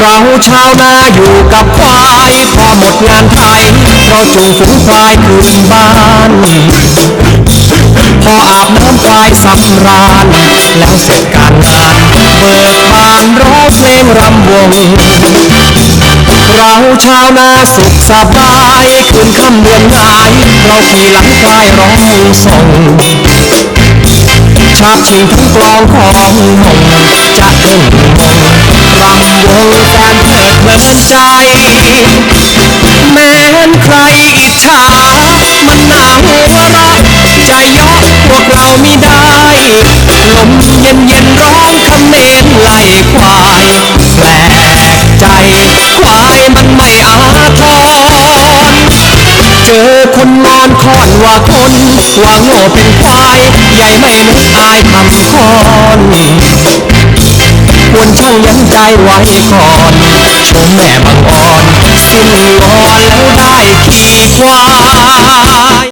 เราชาวนาอยู่กับควายพอหมดงานไทยเราจูงฝูงควายคืนบ้าน พออาบน้ำควายสำราญ แล้วเสร็จการงาน เบิกบานร้องเพลงรำวง เราชาวนาสุขสบายคืนค่ำเดือนงาย เราขี่หลังควายร้องส่งชาบชิงทั้งกลองของหงจะเอิ้งำวงแฟนเพลิดเพลินใจ แม้นใครอิจฉา มันหนาหัวเราะจะยกพวกเราไม่ได้ ลมเย็นเย็นร้องคำเมนไล่ควาย แปลกใจ ควายมันไม่อาทร เจอคนงอนคอนว่าคน ว่าโง่เป็นควาย ใหญ่ไม่นึกอายทำคอน ควรช่างยั้งใจไว้ก่อนชมแม่บางอ่อน สิ้นวอนแล้วได้ขี่ควา